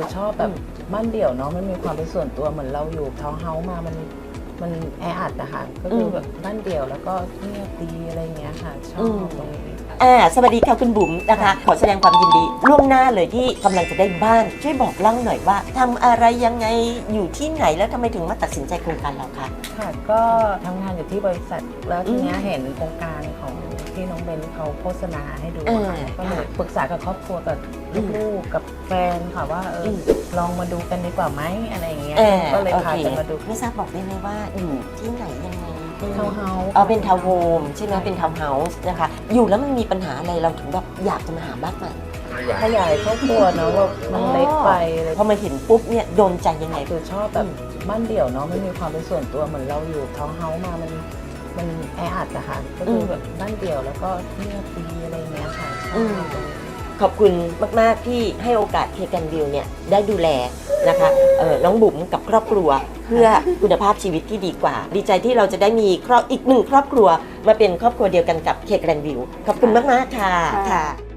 คือชอบแบบบ้านเดี่ยวเนาะมันมีความเป็นส่วนตัวเหมือนเราอยู่ทาวน์เฮาส์มามันมันแออัดนะคะก็คือแบบบ้านเดี่ยวแล้วก็เงียบดีอะไรเงี้ยค่ะชอบตรงนี้อ่าสวัสดีค่ะคุณบุ๋มนะคะ ขอแสดงความยินดี ล่วงหน้าเลยที่กำลังจะได้บ้าน ช่วยบอกเล่าหน่อยว่าทำอะไรยังไงอยู่ที่ไหนแล้วทำไมถึงมาตัดสินใจโครงการเราคะค่ะก็ทำงานอยู่ที่บริษัทแล้วทีเนี้ยอืมเห็นโครงการของ ที่น้องเบนเขาโฆษณาให้ดูเออค่ะก็เลยค่ะปรึกษากับครอบครัวกับอืมลูกๆกับแฟนค่ะว่าเอออม ลองมาดูกันดีกว่าไหมอะไรอย่างเงี้ยเออก็เลยโอพาเคกันมาดูไม่ทราบบอกได้ไหมว่าอยู่ที่ไหนยังไงทาวน์เฮาส์เอาเป็นทาวน์โฮมใช่ไหมเป็นทาวน์เฮาส์นะคะ อยู่แล้วมันมีปัญหาอะไรเราถึงแบบอยากจะมาหาบ้านใหม่ขยายครอบครัวเนาะว่ามันเล็กไปเลยพอมาเห็นปุ๊บเนี่ยโดนใจยังไง คือชอบแบบบ้านเดี่ยวเนาะมันมีความเป็นส่วนตัวเหมือนเราอยู่ทาวน์เฮาส์มามัน มันแออัดอะค่ะก็คืออมแบบบ้านเดี่ยวแล้วก็เงียบดีอะไรเงี้ยค่ะชอบอืมตรงนี้ขอบคุณมาก ๆ ที่ให้โอกาสเคกันวิวเนี่ยได้ดูแลนะคะเอ่อน้องบุ๋มกับครอบครัว เพื่อคุณภาพชีวิตที่ดีกว่า ดีใจที่เราจะได้มีครอบอีกหนึ่งครอบครัวมาเป็นครอบครัวเดียวกันกับเคกันวิวขอบคุณมาก ๆ ค่ะค่ะค่ะ